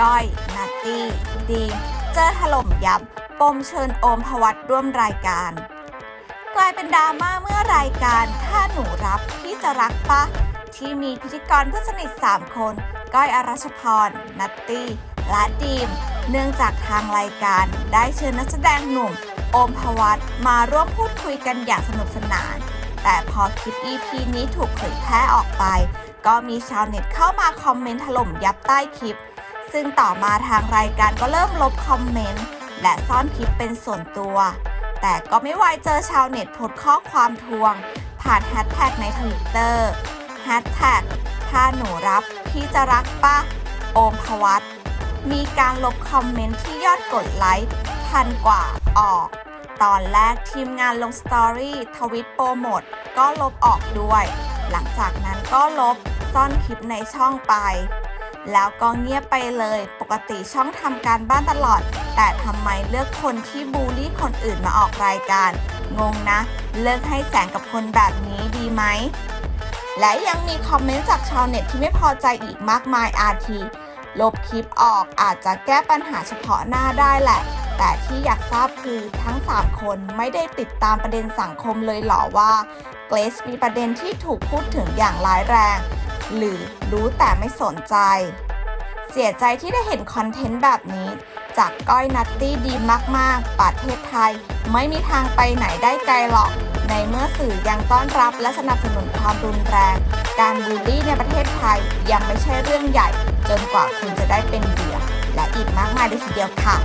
ก้อย นัตตี้ ดี เจอถล่มยับ ปมเชิญโอมพวัตร่วมรายการ กลายเป็นดราม่าเมื่อรายการ ถ้าหนูรับพี่จะรักปะ ที่มีพิธีกรเพื่อนสนิท 3 คน ก้อยอรัชพร นัตตี้ และดีม เนื่องจากทางรายการได้เชิญนักแสดงหนุ่ม โอมพวัตมาร่วมพูดคุยกันอย่างสนุกสนาน แต่พอคลิป EP นี้ถูกเผยแพร่ออกไป ก็มีชาวเน็ตเข้ามาคอมเมนต์ถล่มยับใต้คลิป ซึ่งต่อมาทางรายการก็เริ่มลบคอมเมนต์และซ่อนคลิปเป็นส่วนตัว แต่ก็ไม่ไวเจอชาวเน็ตโพสข้อความทวง ผ่านแฮชแท็กในทวิตเตอร์แฮชแท็กถ้าหนูรับพี่จะรักปะโอมพวัตมีการลบคอมเมนต์ที่ยอดกดไลค์พันกว่าออก ตอนแรกทีมงานลงสตอรี่ทวิตโปรโมทก็ลบออกด้วย หลังจากนั้นก็ลบ ซ่อนคลิปในช่องไป แล้วก็เงียบไปเลย ปกติช่องทำการบ้านตลอด แต่ทำไมเลือกคนที่บูลลี่คนอื่นมาออกรายการ งงนะ เลิกให้แสงกับคนแบบนี้ดีไหม และยังมีคอมเมนต์จากชาวเน็ตที่ไม่พอใจอีกมากมายอาทีลบคลิปออกอาจจะแก้ปัญหาเฉพาะหน้าได้แหละ แต่ที่อยากทราบคือทั้ง 3 คนไม่ได้ติดตามประเด็นสังคมเลยเหรอว่าเกรซมีประเด็นที่ถูกพูดถึงอย่างร้ายแรง หรือรู้แต่ไม่สนใจ เสียใจที่ได้เห็นคอนเทนต์แบบนี้ จากก้อยนัตตี้ดีมาก ๆ ประเทศไทย ไม่มีทางไปไหนได้ไกลหรอก ในเมื่อสื่อยังต้อนรับและสนับสนุนความรุนแรง การบูลลี่ในประเทศไทยยังไม่ใช่เรื่องใหญ่ จนกว่าคุณจะได้เป็นเหยื่อและอีกมากมายเลยทีเดียวค่ะ